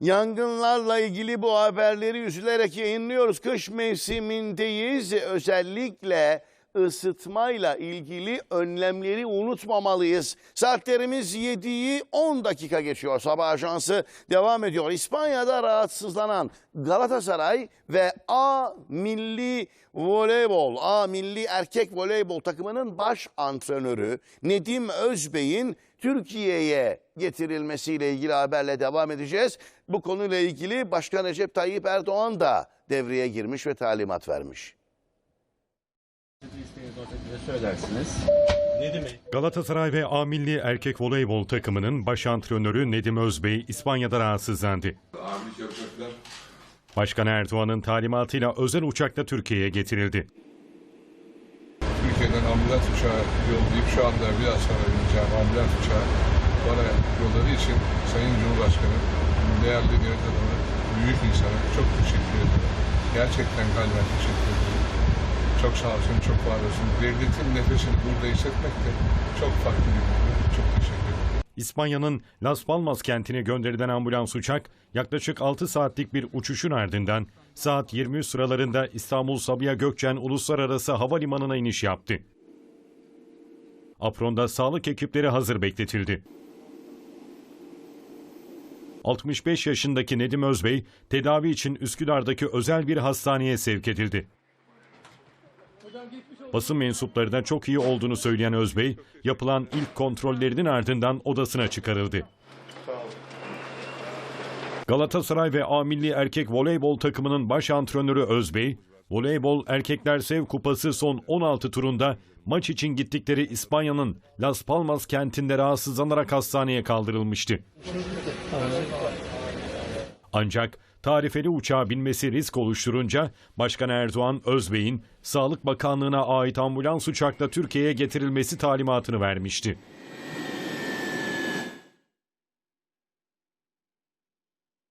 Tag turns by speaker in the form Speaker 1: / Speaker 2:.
Speaker 1: Yangınlarla ilgili bu haberleri üzülerek yayınlıyoruz. Kış mevsimindeyiz. Özellikle ısıtmayla ilgili önlemleri unutmamalıyız. Saatlerimiz 7'yi 10 dakika geçiyor. Sabah ajansı devam ediyor. İspanya'da rahatsızlanan Galatasaray ve A Milli Voleybol, A Milli Erkek Voleybol takımının baş antrenörü Nedim Özbey'in Türkiye'ye getirilmesiyle ilgili haberle devam edeceğiz. Bu konuyla ilgili Başkan Recep Tayyip Erdoğan da devreye girmiş ve talimat vermiş.
Speaker 2: Söylersiniz.
Speaker 3: Galatasaray ve A Milli Erkek Voleybol takımının baş antrenörü Nedim Özbey İspanya'da rahatsızlandı. Başkan Erdoğan'ın talimatıyla özel uçakla Türkiye'ye getirildi.
Speaker 4: Türkiye'den ambulans uçağı yollayıp şu anda biraz sonra bineceğim ambulans uçağı bana yolları için Sayın Cumhurbaşkanı, değerli adamı, büyük insana çok teşekkür ederim. Gerçekten kalben teşekkür ederim. Çok olsun, çok var olsun. Devletin nefesini burada hissetmek de çok farklı bir duygu. Çok teşekkür ederim.
Speaker 3: İspanya'nın Las Palmas kentine gönderilen ambulans uçak yaklaşık 6 saatlik bir uçuşun ardından saat 23 sıralarında İstanbul Sabiha Gökçen Uluslararası Havalimanı'na iniş yaptı. Apron'da sağlık ekipleri hazır bekletildi. 65 yaşındaki Nedim Özbey tedavi için Üsküdar'daki özel bir hastaneye sevk edildi. Basın mensuplarına çok iyi olduğunu söyleyen Özbey, yapılan ilk kontrollerinin ardından odasına çıkarıldı. Galatasaray ve A Milli Erkek Voleybol takımının baş antrenörü Özbey, Voleybol Erkekler Sev Kupası son 16 turunda maç için gittikleri İspanya'nın Las Palmas kentinde rahatsızlanarak hastaneye kaldırılmıştı. Ancak tarifeli uçağa binmesi risk oluşturunca Başkan Erdoğan Özbey'in Sağlık Bakanlığı'na ait ambulans uçakla Türkiye'ye getirilmesi talimatını vermişti.